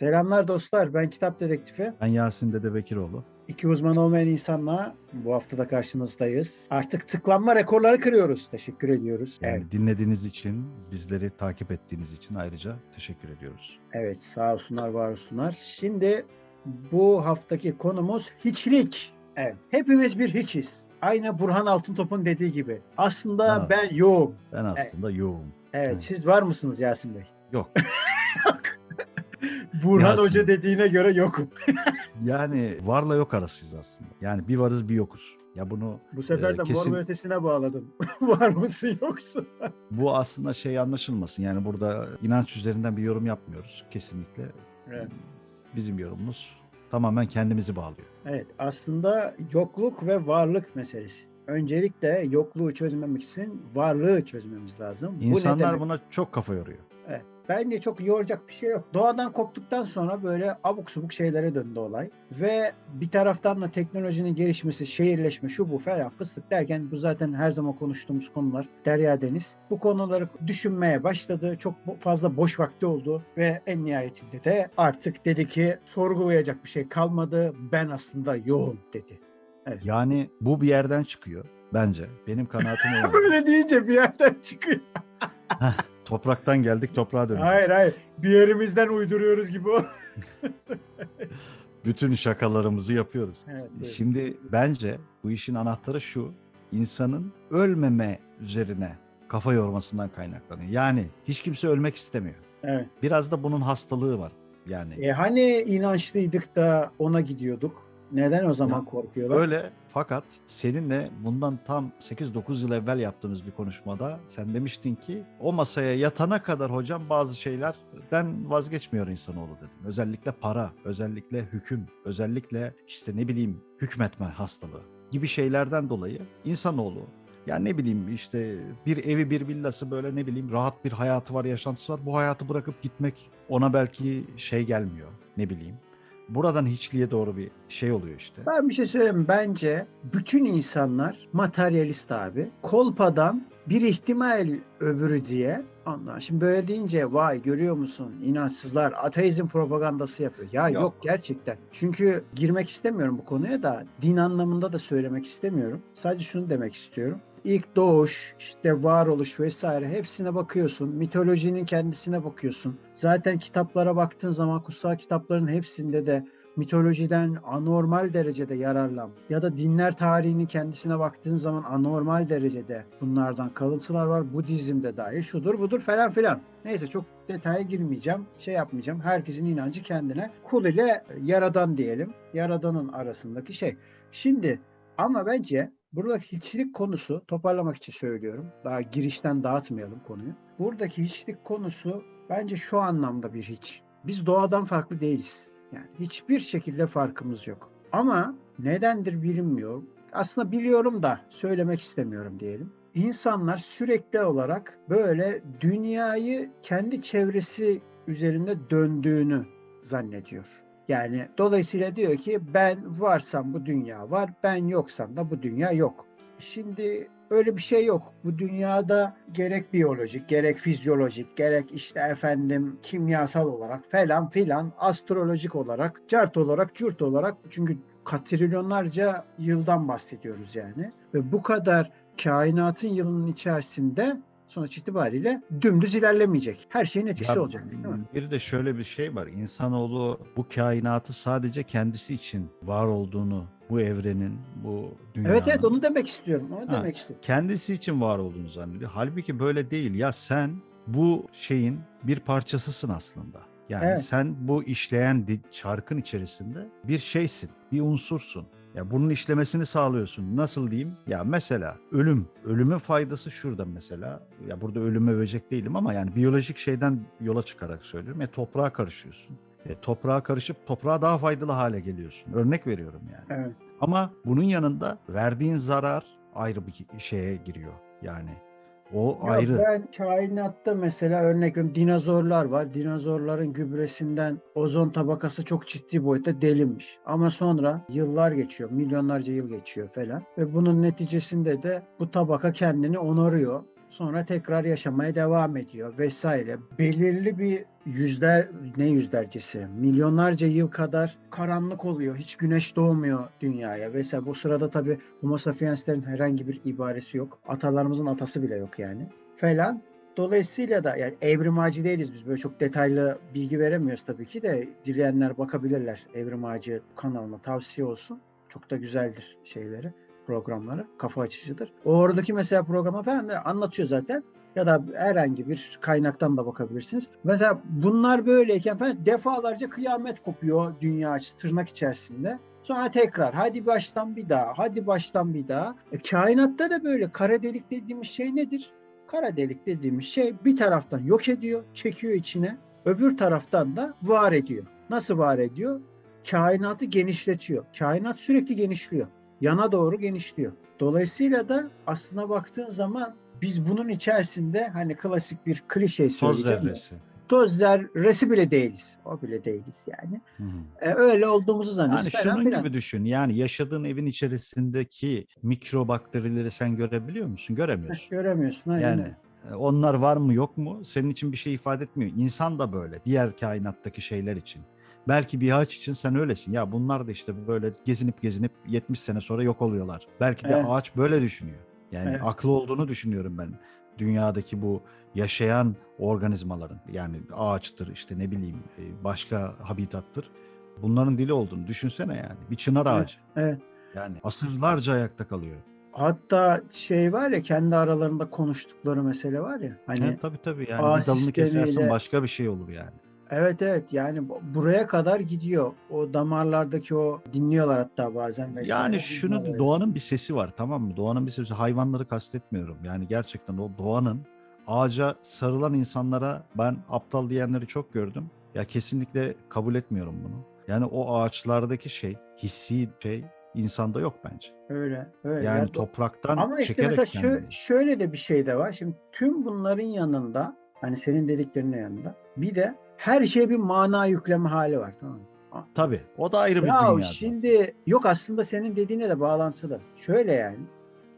Selamlar dostlar. Ben Kitap Dedektifi. Ben Yasin Dede Bekiroğlu. İki uzman olmayan insanla bu haftada karşınızdayız. Artık tıklanma rekorları kırıyoruz. Teşekkür ediyoruz. Yani Evet, dinlediğiniz için, bizleri takip ettiğiniz için ayrıca teşekkür ediyoruz. evet sağ olsunlar, var olsunlar. Şimdi bu haftaki konumuz hiçlik. Evet, hepimiz bir hiçiz. Aynı Burhan Altıntop'un dediği gibi. Aslında Ha. ben yoğum. Ben aslında yoğum. Evet, Evet. siz var mısınız Yasin Bey? Yok. Burhan Yasin. Hoca dediğine göre yokum. Yani varla yok arasıyız aslında. Yani bir varız bir yokuz. Ya bunu Bu sefer Ee, de kesin- mor ötesine bağladın. var mısın yoksun? bu aslında şey anlaşılmasın. Yani burada inanç üzerinden bir yorum yapmıyoruz kesinlikle. Evet. Bizim yorumumuz tamamen kendimizi bağlıyor. Evet, aslında yokluk ve varlık meselesi. Öncelikle yokluğu çözmemek için varlığı çözmemiz lazım. Bu ne İnsanlar demek? buna çok kafa yoruyor. Bence çok yoracak bir şey yok. Doğadan koptuktan sonra böyle abuk subuk şeylere döndü olay. Ve bir taraftan da teknolojinin gelişmesi, şehirleşme, şu bu falan fıstık derken bu zaten her zaman konuştuğumuz konular. Derya Deniz. Bu konuları düşünmeye başladı. Çok fazla boş vakti oldu. Ve en nihayetinde de artık dedi ki sorgulayacak bir şey kalmadı. Ben aslında yoğum dedi. Yani bu bir yerden çıkıyor bence. Benim kanaatim o. Böyle deyince bir yerden çıkıyor. Topraktan geldik toprağa dönüyoruz. Hayır hayır. Bir yerimizden uyduruyoruz gibi o. Bütün şakalarımızı yapıyoruz. Evet, buyurun. Şimdi bence bu işin anahtarı şu. insanın ölmeme üzerine kafa yormasından kaynaklanıyor. Yani hiç kimse ölmek istemiyor. evet. Biraz da bunun hastalığı var. Yani E hani inançlıydık da ona gidiyorduk. Neden o zaman Ya, korkuyorlar? öyle fakat seninle bundan tam 8-9 yıl evvel yaptığımız bir konuşmada sen demiştin ki o masaya yatana kadar hocam bazı şeylerden vazgeçmiyor insanoğlu dedin. Özellikle para, özellikle hüküm, özellikle işte ne bileyim hükmetme hastalığı gibi şeylerden dolayı insanoğlu yani ne bileyim işte bir evi bir villası böyle ne bileyim rahat bir hayatı var yaşantısı var. Bu hayatı bırakıp gitmek ona belki şey gelmiyor ne bileyim. Buradan hiçliğe doğru bir şey oluyor işte. Ben bir şey söyleyeyim. Bence bütün insanlar materyalist abi. Kolpadan bir ihtimal öbürü diye. Ondan şimdi böyle deyince vay görüyor musun inançsızlar ateizm propagandası yapıyor. Ya yok. Yok. gerçekten. Çünkü girmek istemiyorum bu konuya da din anlamında da söylemek istemiyorum. Sadece şunu demek istiyorum. İlk doğuş, işte varoluş vesaire hepsine bakıyorsun. Mitolojinin kendisine bakıyorsun. Zaten kitaplara baktığın zaman kutsal kitapların hepsinde de mitolojiden anormal derecede yararlan ya da dinler tarihinin kendisine baktığın zaman anormal derecede bunlardan kalıntılar var. Budizm'de dahil şudur budur falan filan. Neyse çok detaya girmeyeceğim. Şey yapmayacağım. Herkesin inancı kendine. Kul ile yaradan diyelim. Yaradanın arasındaki şey. Şimdi ama bence buradaki hiçlik konusu toparlamak için söylüyorum. Daha girişten dağıtmayalım konuyu. Buradaki hiçlik konusu bence şu anlamda bir hiç. Biz doğadan farklı değiliz. Yani hiçbir şekilde farkımız yok. Ama nedendir bilinmiyor. Aslında biliyorum da söylemek istemiyorum diyelim. İnsanlar sürekli olarak böyle dünyayı kendi çevresi üzerinde döndüğünü zannediyor. Yani dolayısıyla diyor ki ben varsam bu dünya var, ben yoksam da bu dünya yok. Şimdi öyle bir şey yok. Bu dünyada gerek biyolojik, gerek fizyolojik, gerek işte efendim kimyasal olarak falan filan, astrolojik olarak, cart olarak, cürt olarak çünkü katrilyonlarca yıldan bahsediyoruz yani. Ve bu kadar kainatın yılının içerisinde sonuç itibariyle dümdüz ilerlemeyecek. Her şeyin etkisi Ya, olacak değil mi? Bir de şöyle bir şey var. İnsanoğlu bu kainatı sadece kendisi için var olduğunu, bu evrenin, bu dünyanın Evet evet onu demek istiyorum. Onu Ha. demek istiyorum. kendisi için var olduğunu zannediyor. Halbuki böyle değil. Ya sen bu şeyin bir parçasısın aslında. Yani Evet. sen bu işleyen çarkın içerisinde bir şeysin, bir unsursun. Ya bunun işlemesini sağlıyorsun. Nasıl diyeyim? Ya mesela ölüm. Ölümün faydası şurada mesela. Ya burada ölüme övecek değilim ama yani biyolojik şeyden yola çıkarak söylüyorum. E toprağa karışıyorsun. E, toprağa karışıp toprağa daha faydalı hale geliyorsun. Örnek veriyorum yani. Evet. Ama bunun yanında verdiğin zarar ayrı bir şeye giriyor. Yani o Yok, ayrı. ben kainatta mesela örnek veriyorum dinozorlar var. Dinozorların gübresinden ozon tabakası çok ciddi boyutta delinmiş. Ama sonra yıllar geçiyor, milyonlarca yıl geçiyor falan. Ve bunun neticesinde de bu tabaka kendini onarıyor. Sonra tekrar yaşamaya devam ediyor vesaire. Belirli bir yüzler ne yüzlercesi milyonlarca yıl kadar karanlık oluyor. Hiç güneş doğmuyor dünyaya. Mesela bu sırada tabii Homo sapienslerin herhangi bir ibaresi yok. Atalarımızın atası bile yok yani. Falan. Dolayısıyla da yani evrim ağacı değiliz biz. Böyle çok detaylı bilgi veremiyoruz tabii ki de dileyenler bakabilirler. Evrim ağacı kanalına tavsiye olsun. Çok da güzeldir şeyleri, programları. Kafa açıcıdır. Oradaki mesela programa falan anlatıyor zaten ya da herhangi bir kaynaktan da bakabilirsiniz. Mesela bunlar böyleyken falan defalarca kıyamet kopuyor dünya açısı tırnak içerisinde. Sonra tekrar hadi baştan bir daha, hadi baştan bir daha. E, kainatta da böyle kara delik dediğimiz şey nedir? Kara delik dediğimiz şey bir taraftan yok ediyor, çekiyor içine. Öbür taraftan da var ediyor. Nasıl var ediyor? Kainatı genişletiyor. Kainat sürekli genişliyor. Yana doğru genişliyor. Dolayısıyla da aslına baktığın zaman biz bunun içerisinde hani klasik bir klişe Toz söyleyeceğim. de, zerresi. Toz zerresi bile değiliz. O bile değiliz yani. Hı hı. E, öyle olduğumuzu zannediyoruz. Yani falan şunun filan. gibi düşün. Yani yaşadığın evin içerisindeki mikrobakterileri sen görebiliyor musun? Göremiyorsun. Göremiyorsun. Aynen Yani öyle. e, onlar var mı yok mu senin için bir şey ifade etmiyor. İnsan da böyle. Diğer kainattaki şeyler için. Belki bir ağaç için sen öylesin. Ya bunlar da işte böyle gezinip gezinip 70 sene sonra yok oluyorlar. Belki de Evet. ağaç böyle düşünüyor. Yani Evet. aklı olduğunu düşünüyorum ben. Dünyadaki bu yaşayan organizmaların yani ağaçtır işte ne bileyim e, başka habitattır. Bunların dili olduğunu düşünsene yani. Bir çınar Evet. ağacı. Evet. Yani asırlarca ayakta kalıyor. Hatta şey var ya kendi aralarında konuştukları mesele var ya. Hani Ha, tabii tabii yani bir dalını sistemiyle- başka bir şey olur yani. Evet evet yani bu- buraya kadar gidiyor. O damarlardaki o dinliyorlar hatta bazen vesaire. Yani şunu doğanın bir sesi var tamam mı? Doğanın bir sesi hayvanları kastetmiyorum. Yani gerçekten o doğanın ağaca sarılan insanlara ben aptal diyenleri çok gördüm. Ya kesinlikle kabul etmiyorum bunu. Yani o ağaçlardaki şey, hissi şey insanda yok bence. öyle öyle. Yani Ya topraktan Ama işte çekerek mesela şö- kendini. şöyle de bir şey de var. Şimdi tüm bunların yanında hani senin dediklerinin yanında bir de her şeye bir mana yükleme hali var tamam mı? Tabii o da ayrı bir Ya dünya. şimdi yok aslında senin dediğine de bağlantılı. Şöyle yani.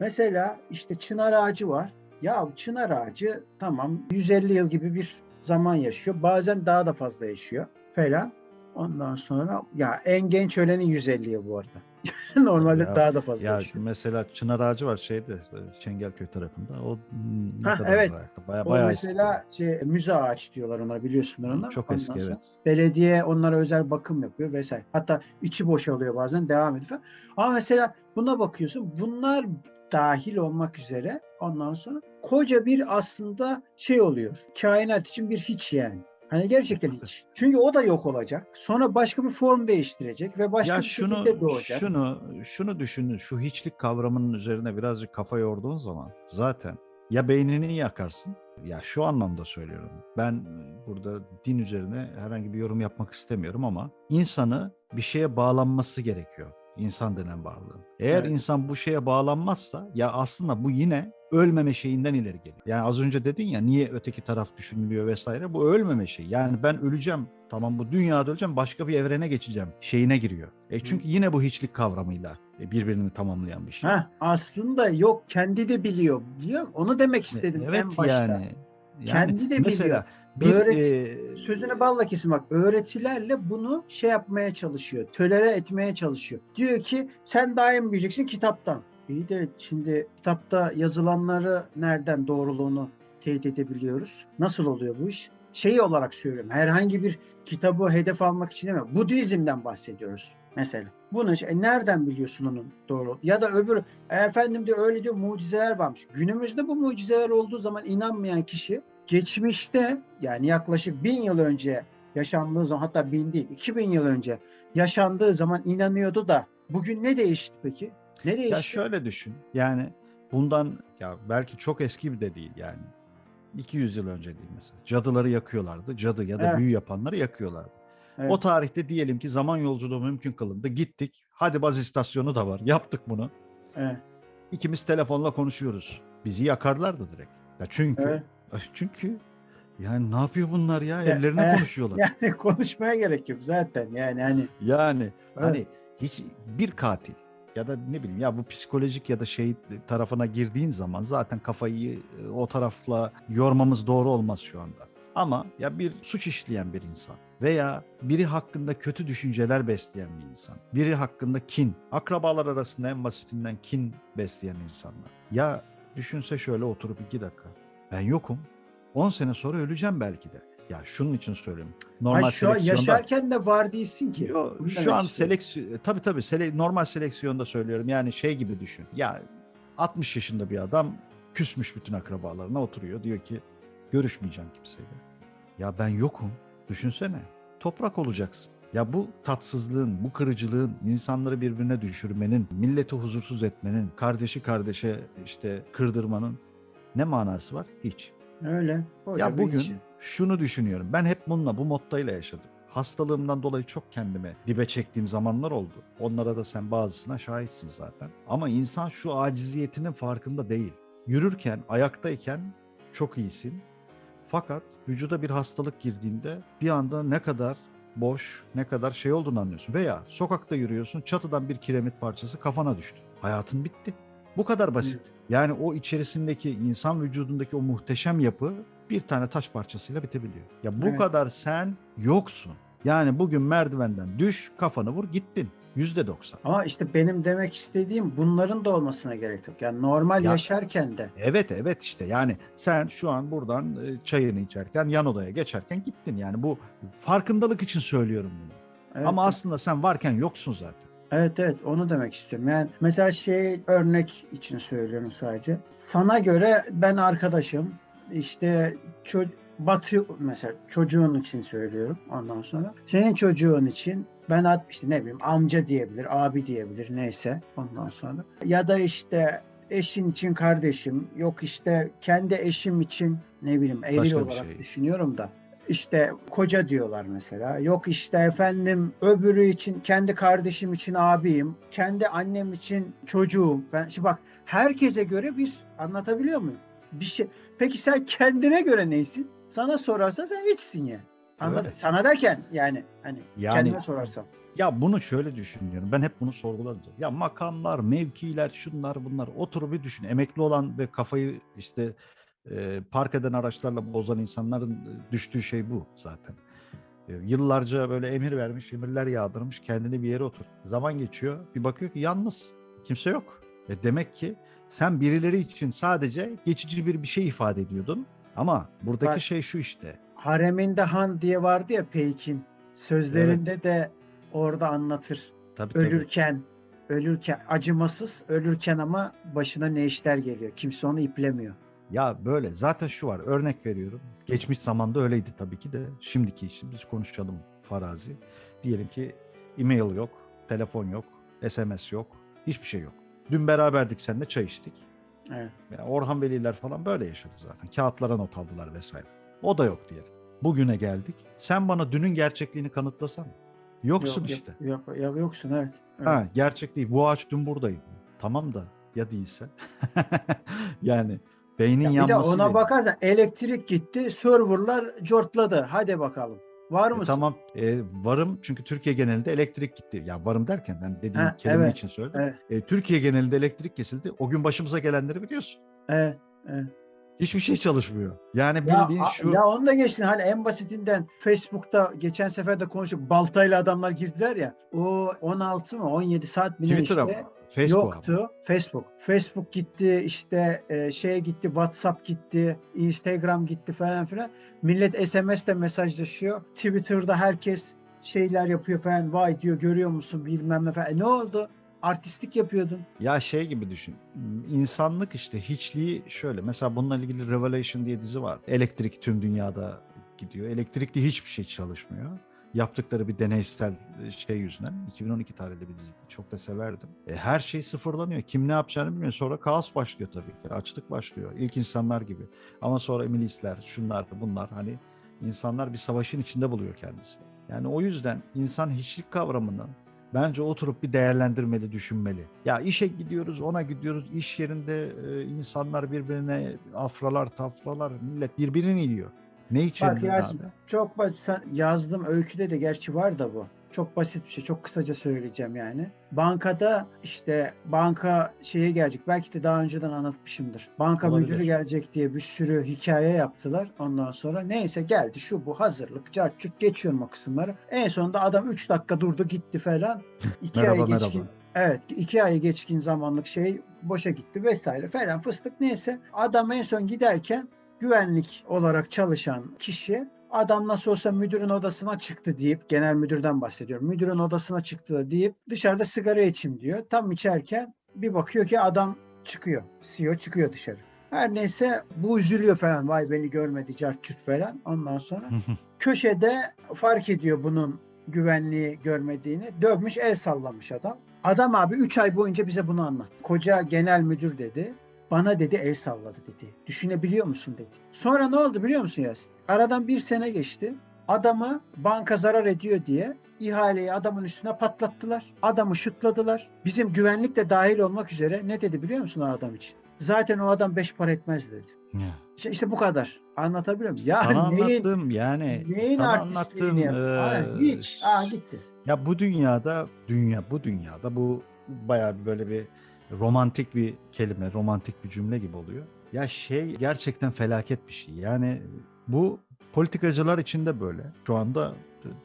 Mesela işte çınar ağacı var. Ya çınar ağacı tamam 150 yıl gibi bir zaman yaşıyor. Bazen daha da fazla yaşıyor falan. Ondan sonra ya en genç öleni 150 yıl bu arada. Normalde Ya- daha da fazla Ya yaşıyor. mesela çınar ağacı var şeyde e, Çengelköy tarafında. O hmm, ne kadar evet. ayakta? Baya, O bayağı mesela şey, müze ağaç diyorlar ona biliyorsunlar eski. onlar. Çok Ondan eski sonra evet. Belediye onlara özel bakım yapıyor vesaire. Hatta içi boşalıyor bazen devam ediyor falan. Ama mesela buna bakıyorsun bunlar dahil olmak üzere ondan sonra koca bir aslında şey oluyor. Kainat için bir hiç yani. Hani gerçekten hiç. Çünkü o da yok olacak. Sonra başka bir form değiştirecek ve başka ya bir şunu şekilde doğacak. şunu şunu düşünün şu hiçlik kavramının üzerine birazcık kafa yorduğun zaman zaten ya beynini yakarsın ya şu anlamda söylüyorum. Ben burada din üzerine herhangi bir yorum yapmak istemiyorum ama insanı bir şeye bağlanması gerekiyor. İnsan denen varlığın. Eğer Evet. insan bu şeye bağlanmazsa ya aslında bu yine ölmeme şeyinden ileri geliyor. Yani az önce dedin ya niye öteki taraf düşünülüyor vesaire. Bu ölmeme şey. Yani ben öleceğim. Tamam bu dünyada öleceğim başka bir evrene geçeceğim şeyine giriyor. E çünkü yine bu hiçlik kavramıyla e, birbirini tamamlayan bir şey. Heh, aslında yok kendi de biliyor. Musun? Onu demek istedim evet en başta. yani. yani. Kendi de mesela biliyor. Bir, Öğret- e, Sözüne balla kesin bak öğretilerle bunu şey yapmaya çalışıyor. Tölere etmeye çalışıyor. Diyor ki sen daim bileceksin kitaptan. İyi de şimdi kitapta yazılanları nereden doğruluğunu teyit edebiliyoruz? Nasıl oluyor bu iş? Şey olarak söylüyorum. Herhangi bir kitabı hedef almak için değil mi? Budizm'den bahsediyoruz mesela. Bunu e, nereden biliyorsun onun doğru? Ya da öbür "E, efendim diyor öyle diyor mucizeler varmış. Günümüzde bu mucizeler olduğu zaman inanmayan kişi geçmişte yani yaklaşık bin yıl önce yaşandığı zaman hatta bin değil 2000 yıl önce yaşandığı zaman inanıyordu da bugün ne değişti peki? Ne değişti? Ya şöyle düşün. Yani bundan ya belki çok eski bir de değil yani. 200 yıl önce değil mesela. Cadıları yakıyorlardı. Cadı ya da Evet. büyü yapanları yakıyorlardı. Evet. O tarihte diyelim ki zaman yolculuğu mümkün kılındı. Gittik. Hadi baz istasyonu da var. Yaptık bunu. Evet. İkimiz telefonla konuşuyoruz. Bizi yakarlardı direkt. Ya çünkü Evet. Çünkü yani ne yapıyor bunlar ya? Ellerine eh, konuşuyorlar. Yani konuşmaya gerek yok zaten yani hani Yani Evet. hani hiç bir katil ya da ne bileyim ya bu psikolojik ya da şey tarafına girdiğin zaman zaten kafayı e, o tarafla yormamız doğru olmaz şu anda. Ama ya bir suç işleyen bir insan veya biri hakkında kötü düşünceler besleyen bir insan, biri hakkında kin, akrabalar arasında en basitinden kin besleyen insanlar. Ya düşünse şöyle oturup iki dakika, ben yokum, 10 sene sonra öleceğim belki de. Ya şunun için söylüyorum. Normal Ay şu an seleksiyonda... yaşarken de var değilsin ki. Yo, şu demek an seleksiyon tabii tabii sele, normal seleksiyonda söylüyorum. Yani şey gibi düşün. Ya 60 yaşında bir adam küsmüş bütün akrabalarına oturuyor. Diyor ki görüşmeyeceğim kimseyle. Ya ben yokum. Düşünsene. Toprak olacaksın. Ya bu tatsızlığın, bu kırıcılığın, insanları birbirine düşürmenin, milleti huzursuz etmenin, kardeşi kardeşe işte kırdırmanın ne manası var? Hiç. Öyle. Ya bugün için. şunu düşünüyorum. Ben hep bununla, bu mottayla yaşadım. Hastalığımdan dolayı çok kendime dibe çektiğim zamanlar oldu. Onlara da sen bazısına şahitsin zaten. Ama insan şu aciziyetinin farkında değil. Yürürken, ayaktayken çok iyisin. Fakat vücuda bir hastalık girdiğinde bir anda ne kadar boş, ne kadar şey olduğunu anlıyorsun. Veya sokakta yürüyorsun, çatıdan bir kiremit parçası kafana düştü. Hayatın bitti. Bu kadar basit. Yani o içerisindeki insan vücudundaki o muhteşem yapı bir tane taş parçasıyla bitebiliyor. Ya bu Evet. kadar sen yoksun. Yani bugün merdivenden düş, kafanı vur, gittin. Yüzde doksan. Ama işte benim demek istediğim bunların da olmasına gerek yok. Yani normal Ya- yaşarken de. Evet evet işte yani sen şu an buradan e, çayını içerken yan odaya geçerken gittin. Yani bu farkındalık için söylüyorum bunu. Evet, Ama aslında sen varken yoksun zaten. Evet evet onu demek istiyorum. Yani mesela şey örnek için söylüyorum sadece. Sana göre ben arkadaşım işte ço- Batı mesela çocuğun için söylüyorum ondan sonra. Senin çocuğun için ben işte ne bileyim amca diyebilir, abi diyebilir neyse ondan sonra. Ya da işte eşin için kardeşim, yok işte kendi eşim için ne bileyim eril Başka olarak şey. düşünüyorum da. İşte koca diyorlar mesela. Yok işte efendim öbürü için kendi kardeşim için abiyim. Kendi annem için çocuğum. Ben, şimdi bak herkese göre bir anlatabiliyor muyum? Bir şey. Peki sen kendine göre neysin? Sana sorarsa sen hiçsin yani. Anladın? Öyle. Sana derken yani hani Yani- kendime sorarsam. Ya bunu şöyle düşünüyorum. Ben hep bunu sorguladım. Ya makamlar, mevkiler, şunlar bunlar. Oturup bir düşün. Emekli olan ve kafayı işte e, park eden araçlarla bozan insanların düştüğü şey bu zaten. E, yıllarca böyle emir vermiş, emirler yağdırmış, kendini bir yere otur. Zaman geçiyor, bir bakıyor ki yalnız. Kimse yok. E demek ki sen birileri için sadece geçici bir bir şey ifade ediyordun. Ama buradaki Bak. şey şu işte. Hareminde Han diye vardı ya Peykin. Sözlerinde de orada anlatır. Tabii, tabii. Ölürken ölürken acımasız ölürken ama başına ne işler geliyor. Kimse onu iplemiyor. Ya böyle zaten şu var örnek veriyorum. Geçmiş zamanda öyleydi tabii ki de. Şimdiki için biz konuşalım farazi. Diyelim ki e-mail yok, telefon yok, SMS yok, hiçbir şey yok. Dün beraberdik seninle çay içtik. Evet. Yani Orhan Veliler falan böyle yaşadı zaten. Kağıtlara not aldılar vesaire. O da yok diyelim. Bugüne geldik. Sen bana dünün gerçekliğini kanıtlasan. Yoksun Yok, işte. Yok, yok, yok, yoksun evet. evet. Ha, gerçek değil. Bu ağaç dün buradaydı. Tamam da ya değilse. yani beynin Ya bir de yanması. ona bakarsan elektrik gitti, serverlar cortladı. Hadi bakalım. Var E, mısın? tamam e, varım çünkü Türkiye genelinde elektrik gitti. Ya varım derken yani dediğim Ha, kelime evet, için söyledim. Evet, E, Türkiye genelinde elektrik kesildi. O gün başımıza gelenleri biliyorsun. evet, evet. Hiçbir şey çalışmıyor. Yani Ya, bildiğin a- şu ya onu da geçtin. Hani en basitinden Facebook'ta geçen sefer de konuştuk. Baltayla adamlar girdiler ya. O 16 mı 17 saat mi ne Twitter işte. Facebook. Yoktu. Facebook. Facebook gitti işte e, şeye gitti WhatsApp gitti Instagram gitti falan filan. Millet SMS'le mesajlaşıyor. Twitter'da herkes şeyler yapıyor falan. Vay diyor görüyor musun bilmem ne falan. E, ne oldu? Artistlik yapıyordun. Ya şey gibi düşün. İnsanlık işte hiçliği şöyle. Mesela bununla ilgili Revelation diye dizi var. Elektrik tüm dünyada gidiyor. Elektrikli hiçbir şey çalışmıyor. Yaptıkları bir deneysel e, şey yüzünden. 2012 tarihli bir diziydi. Çok da severdim. E, her şey sıfırlanıyor. Kim ne yapacağını bilmiyor. Sonra kaos başlıyor tabii ki. Açlık başlıyor. İlk insanlar gibi. Ama sonra milisler, şunlar, bunlar hani insanlar bir savaşın içinde buluyor kendisi. Yani o yüzden insan hiçlik kavramını bence oturup bir değerlendirmeli, düşünmeli. Ya işe gidiyoruz, ona gidiyoruz. İş yerinde e, insanlar birbirine afralar, tafralar, millet birbirini yiyor. Ne için Bak abi? Yasin çok basit. Sen yazdım öyküde de gerçi var da bu. Çok basit bir şey. Çok kısaca söyleyeceğim yani. Bankada işte banka şeye gelecek. Belki de daha önceden anlatmışımdır. Banka Olabilir. müdürü gelecek diye bir sürü hikaye yaptılar. Ondan sonra neyse geldi şu bu hazırlık. Cart curt geçiyorum o kısımları. En sonunda adam 3 dakika durdu gitti falan. 2 Merhaba, ay geçkin. merhaba. Evet iki ay geçkin zamanlık şey boşa gitti vesaire falan fıstık neyse. Adam en son giderken güvenlik olarak çalışan kişi adam nasıl olsa müdürün odasına çıktı deyip genel müdürden bahsediyorum. Müdürün odasına çıktı deyip dışarıda sigara içim diyor. Tam içerken bir bakıyor ki adam çıkıyor. CEO çıkıyor dışarı. Her neyse bu üzülüyor falan. Vay beni görmedi cartçut falan. Ondan sonra köşede fark ediyor bunun güvenliği görmediğini. Dövmüş el sallamış adam. Adam abi 3 ay boyunca bize bunu anlattı. Koca genel müdür dedi. Bana dedi el salladı dedi. Düşünebiliyor musun dedi. Sonra ne oldu biliyor musun Yaz? Aradan bir sene geçti. Adamı banka zarar ediyor diye ihaleyi adamın üstüne patlattılar. Adamı şutladılar. Bizim güvenlik de dahil olmak üzere ne dedi biliyor musun o adam için? Zaten o adam beş para etmez dedi. Ya. İşte, işte bu kadar. Anlatabiliyor muyum? Ya sana neyin, anlattığım yani neyin sana anlattığım? Ha, eee, hiç. Aa gitti. Ya bu dünyada dünya bu dünyada bu bayağı böyle bir romantik bir kelime, romantik bir cümle gibi oluyor. Ya şey gerçekten felaket bir şey. Yani bu politikacılar için de böyle. Şu anda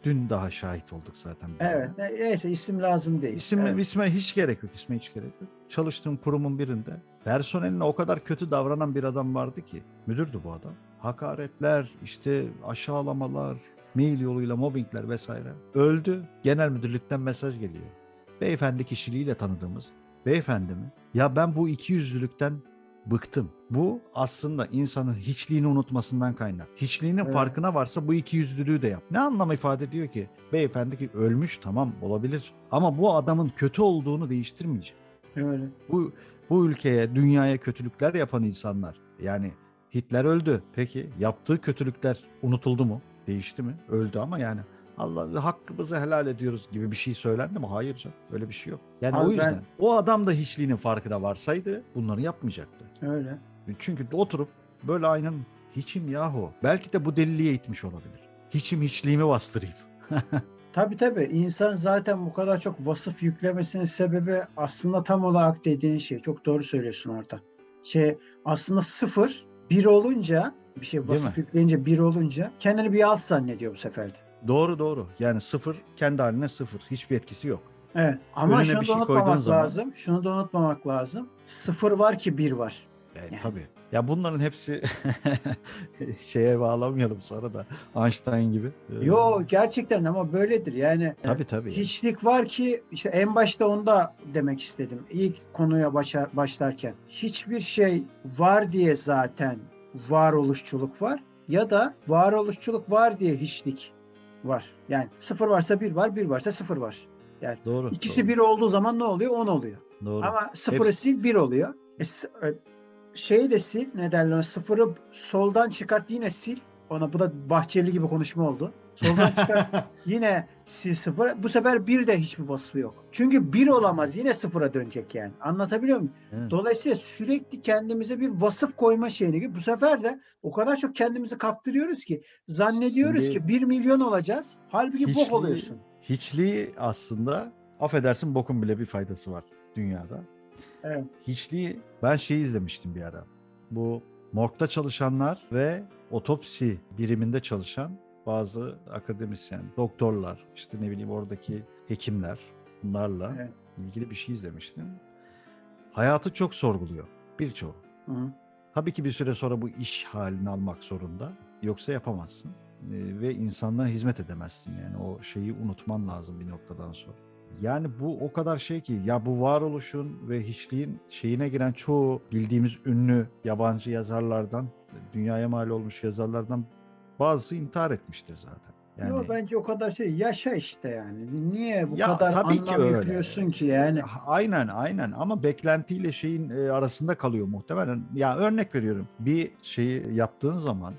dün daha şahit olduk zaten. Evet. ne- Neyse isim lazım değil. İsim, Evet. isme hiç gerek yok. İsme hiç gerek yok. Çalıştığım kurumun birinde personeline o kadar kötü davranan bir adam vardı ki. Müdürdü bu adam. Hakaretler, işte aşağılamalar, mail yoluyla mobbingler vesaire. Öldü. Genel müdürlükten mesaj geliyor. Beyefendi kişiliğiyle tanıdığımız. Beyefendi mi? Ya ben bu iki yüzlülükten bıktım. Bu aslında insanın hiçliğini unutmasından kaynak. Hiçliğinin Evet. farkına varsa bu iki yüzlülüğü de yap. Ne anlam ifade ediyor ki? Beyefendi ki ölmüş tamam olabilir. Ama bu adamın kötü olduğunu değiştirmeyecek. Öyle. Bu bu ülkeye, dünyaya kötülükler yapan insanlar. Yani Hitler öldü. Peki yaptığı kötülükler unutuldu mu? Değişti mi? Öldü ama yani Allah hakkımızı helal ediyoruz gibi bir şey söylendi mi? Hayır canım. Öyle bir şey yok. Yani Abi o yüzden ben- o adam da hiçliğinin farkına varsaydı bunları yapmayacaktı. Öyle. Çünkü oturup böyle aynen hiçim yahu. Belki de bu deliliğe itmiş olabilir. Hiçim hiçliğimi bastırayım. Tabii tabii. İnsan zaten bu kadar çok vasıf yüklemesinin sebebi aslında tam olarak dediğin şey. Çok doğru söylüyorsun orada. Şey aslında sıfır, bir olunca bir şey vasıf yükleyince bir olunca kendini bir alt zannediyor bu sefer de. Doğru doğru. Yani sıfır kendi haline sıfır. Hiçbir etkisi yok. Evet. Ama Önüne şunu bir da şey koyduğun unutmamak zaman- lazım. Şunu da unutmamak lazım. Sıfır var ki bir var. E, Yani. Tabii. Ya bunların hepsi şeye bağlamayalım sonra da Einstein gibi. Ee, Yo gerçekten ama böyledir. Yani Tabii tabii. hiçlik var ki işte en başta onu da demek istedim. İlk konuya başar, başlarken. Hiçbir şey var diye zaten varoluşçuluk var ya da varoluşçuluk var diye hiçlik var. Yani sıfır varsa bir var, bir varsa sıfır var. Doğru. İkisi doğru, bir olduğu zaman ne oluyor? On oluyor. Doğru. Ama sıfırı Hepsi- sil bir oluyor. E, e, şeyi de sil ne derler sıfırı soldan çıkart yine sil. Ona bu da Bahçeli gibi konuşma oldu. Soldan çıkart yine sil sıfır. Bu sefer bir de hiçbir vasfı yok. Çünkü bir olamaz yine sıfıra dönecek yani. Anlatabiliyor muyum? Evet. Dolayısıyla sürekli kendimize bir vasıf koyma şeyini. Bu sefer de o kadar çok kendimizi kaptırıyoruz ki zannediyoruz Şimdi- ki bir milyon olacağız. Halbuki bok Hiçliği- oluyorsun. Hiçliği aslında affedersin bokun bile bir faydası var dünyada. Evet. Hiçliği ben şey izlemiştim bir ara. Bu morgda çalışanlar ve otopsi biriminde çalışan bazı akademisyen, doktorlar, işte ne bileyim oradaki hekimler bunlarla Evet. ilgili bir şey izlemiştim. Hayatı çok sorguluyor birçoğu. Hı. Tabii ki bir süre sonra bu iş halini almak zorunda. Yoksa yapamazsın. Ee, ve insanlara hizmet edemezsin yani. O şeyi unutman lazım bir noktadan sonra. Yani bu o kadar şey ki ya bu varoluşun ve hiçliğin şeyine giren çoğu bildiğimiz ünlü yabancı yazarlardan, dünyaya mal olmuş yazarlardan bazısı intihar etmiştir zaten. Yani Yo, bence o kadar şey yaşa işte yani. Niye bu Ya, kadar tabii ki anlam öyle. yüklüyorsun ki yani? Aynen aynen ama beklentiyle şeyin e, arasında kalıyor muhtemelen. Ya örnek veriyorum bir şeyi yaptığın zaman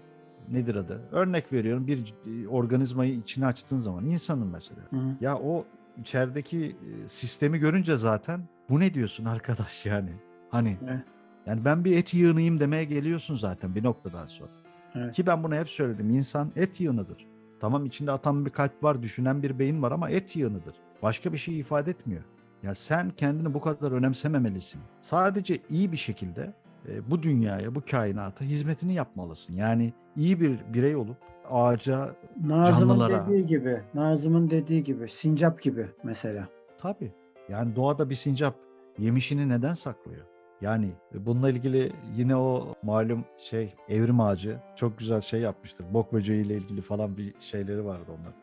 nedir adı? Örnek veriyorum bir e, organizmayı içine açtığın zaman insanın mesela. Hı. Ya o içerideki e, sistemi görünce zaten bu ne diyorsun arkadaş yani? Hani Evet. yani ben bir et yığınıyım demeye geliyorsun zaten bir noktadan sonra. Evet. Ki ben bunu hep söyledim. İnsan et yığınıdır. Tamam içinde atan bir kalp var, düşünen bir beyin var ama et yığınıdır. Başka bir şey ifade etmiyor. Ya sen kendini bu kadar önemsememelisin. Sadece iyi bir şekilde e, bu dünyaya, bu kainata hizmetini yapmalısın. Yani iyi bir birey olup ağaca Nazım'ın Canlılara. dediği gibi, Nazım'ın dediği gibi, sincap gibi mesela. tabii yani doğada bir sincap yemişini neden saklıyor? Yani bununla ilgili yine o malum şey evrim ağacı çok güzel şey yapmıştır. Bok böceğiyle ilgili falan bir şeyleri vardı onların.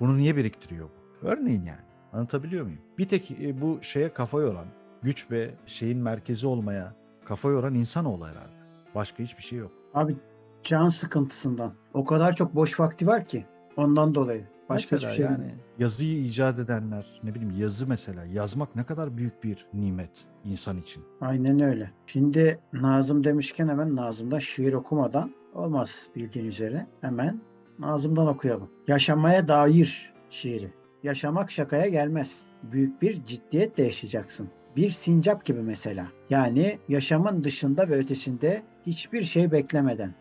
Bunu niye biriktiriyor bu? Örneğin yani. Anlatabiliyor muyum? Bir tek e, bu şeye kafa yoran, güç ve şeyin merkezi olmaya kafa yoran insanoğlu herhalde. Başka hiçbir şey yok. Abi can sıkıntısından. O kadar çok boş vakti var ki ondan dolayı. Başka Mesela hiçbir şey yani değil. yazıyı icat edenler, ne bileyim yazı mesela, yazmak ne kadar büyük bir nimet insan için. Aynen öyle. Şimdi Nazım demişken hemen Nazım'dan şiir okumadan olmaz bildiğin üzere. Hemen Nazım'dan okuyalım. Yaşamaya dair şiiri. Yaşamak şakaya gelmez. Büyük bir ciddiyetle yaşayacaksın. Bir sincap gibi mesela. Yani yaşamın dışında ve ötesinde hiçbir şey beklemeden.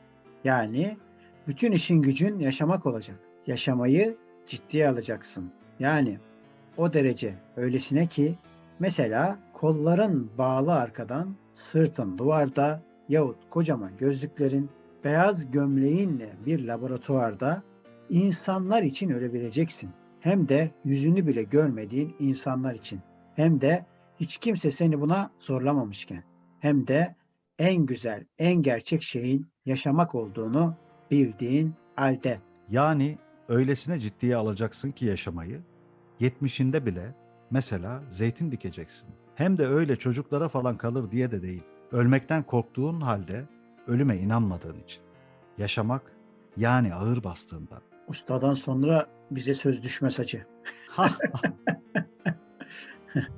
Yani bütün işin gücün yaşamak olacak. Yaşamayı ciddiye alacaksın. Yani o derece öylesine ki Mesela kolların bağlı arkadan, sırtın duvarda yahut kocaman gözlüklerin, beyaz gömleğinle bir laboratuvarda insanlar için ölebileceksin. Hem de yüzünü bile görmediğin insanlar için. Hem de hiç kimse seni buna zorlamamışken. Hem de en güzel, en gerçek şeyin yaşamak olduğunu bildiğin halde. Yani öylesine ciddiye alacaksın ki yaşamayı, 70'inde bile mesela zeytin dikeceksin. Hem de öyle çocuklara falan kalır diye de değil. Ölmekten korktuğun halde ölüme inanmadığın için. Yaşamak yani ağır bastığından. Ustadan sonra bize söz düşmez hacı.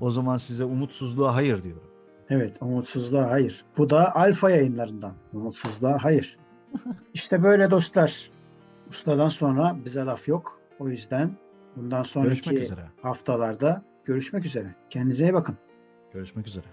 o zaman size umutsuzluğa hayır diyorum. Evet, umutsuzluğa hayır. Bu da Alfa yayınlarından. Umutsuzluğa hayır. İşte böyle dostlar. Ustadan sonra bize laf yok. O yüzden bundan Görüşmek sonraki üzere. haftalarda görüşmek üzere. Kendinize iyi bakın. Görüşmek üzere.